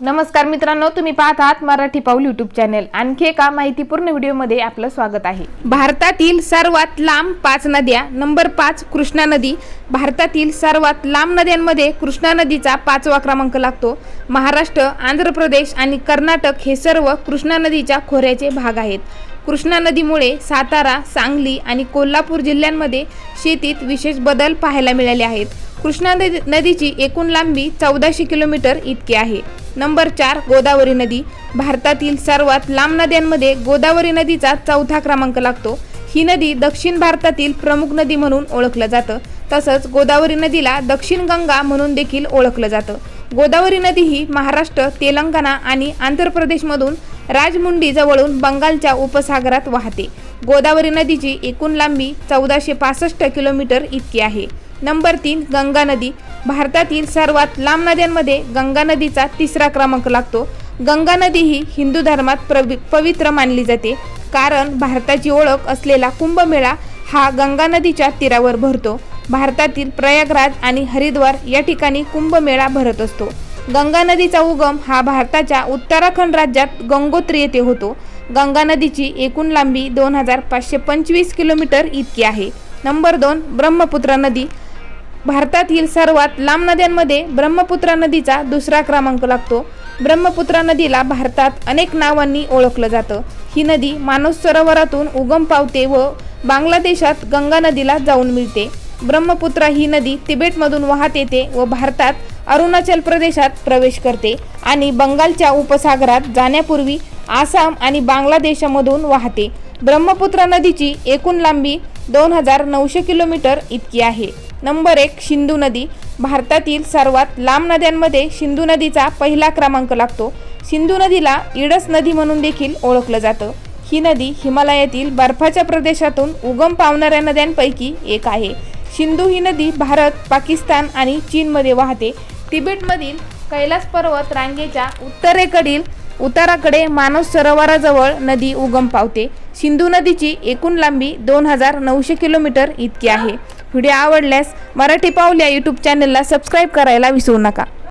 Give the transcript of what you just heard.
नमस्कार मित्रांनो तुम्ही पाहत आहात मराठी पाऊल युट्यूब चॅनेल आणखी एका माहितीपूर्ण व्हिडिओमध्ये आपलं स्वागत आहे. भारतातील सर्वात लांब पाच नद्या नंबर पाच कृष्णा नदी. भारतातील सर्वात लांब नद्यांमध्ये कृष्णा नदीचा पाचवा क्रमांक लागतो. महाराष्ट्र आंध्र प्रदेश आणि कर्नाटक हे सर्व कृष्णा नदीच्या खोऱ्याचे भाग आहेत. कृष्णा नदीमुळे सातारा सांगली आणि कोल्हापूर जिल्ह्यांमध्ये शेतीत विशेष बदल पाहायला मिळाले आहेत. कृष्णा नदीची एकूण लांबी चौदाशे किलोमीटर इतकी आहे. नंबर चार गोदावरी नदी. भारतातील सर्वात लांब नद्यांमध्ये गोदावरी नदीचा चौथा क्रमांक लागतो. ही नदी दक्षिण भारतातील प्रमुख नदी म्हणून ओळखलं जातं. तसंच गोदावरी नदीला दक्षिण गंगा म्हणून देखील ओळखलं जातं. गोदावरी नदी ही महाराष्ट्र तेलंगणा आणि आंध्र प्रदेशमधून राजमुंडीजवळून बंगालच्या उपसागरात वाहते. गोदावरी नदीची एकूण लांबी चौदाशे पासष्ट किलोमीटर इतकी आहे. नंबर तीन गंगा नदी. भारतातील सर्वात लांब नद्यांमध्ये गंगा नदीचा तिसरा क्रमांक लागतो. गंगा नदी ही हिंदू धर्मात प्रवि पवित्र मानली जाते. कारण भारताची ओळख असलेला कुंभमेळा हा गंगा नदीच्या तीरावर भरतो. भारतातील प्रयागराज आणि हरिद्वार या ठिकाणी कुंभमेळा भरत असतो. गंगा नदीचा उगम हा भारताच्या उत्तराखंड राज्यात गंगोत्री येथे होतो. गंगा नदीची एकूण लांबी दोन हजार पाचशे पंचवीस किलोमीटर इतकी आहे. नंबर दोन ब्रह्मपुत्रा नदी. भारतातील सर्वात लांब नद्यांमध्ये ब्रह्मपुत्रा नदीचा दुसरा क्रमांक लागतो. ब्रह्मपुत्रा नदीला भारतात अनेक नावांनी ओळखलं जातं. ही नदी मानस सरोवरातून उगम पावते व बांगलादेशात गंगा नदीला जाऊन मिळते. ब्रह्मपुत्रा ही नदी तिबेटमधून वाहत येते व भारतात अरुणाचल प्रदेशात प्रवेश करते आणि बंगालच्या उपसागरात जाण्यापूर्वी आसाम आणि बांगलादेशामधून वाहते. ब्रह्मपुत्रा नदीची एकूण लांबी दोन हजार नऊशे किलोमीटर इतकी आहे. नंबर एक सिंधू नदी. भारतातील सर्वात लांब नद्यांमध्ये सिंधू नदीचा पहिला क्रमांक लागतो. सिंधू नदीला इडस नदी म्हणून देखील ओळखलं जातं. ही नदी हिमालयातील बर्फाच्या प्रदेशातून उगम पावणाऱ्या नद्यांपैकी एक आहे. सिंधू ही नदी भारत पाकिस्तान आणि चीनमध्ये वाहते. तिबेटमधील कैलास पर्वत रांगेच्या उत्तरेकडील उताराकडे मानस सरोवराजवळ नदी उगम पावते. सिंधू नदीची एकूण लांबी दोन हजार नऊशे किलोमीटर इतकी आहे. व्हिडिओ आवडल्यास मराठी पाऊल या यूट्यूब चॅनलला सबस्क्राईब करायला विसरू नका.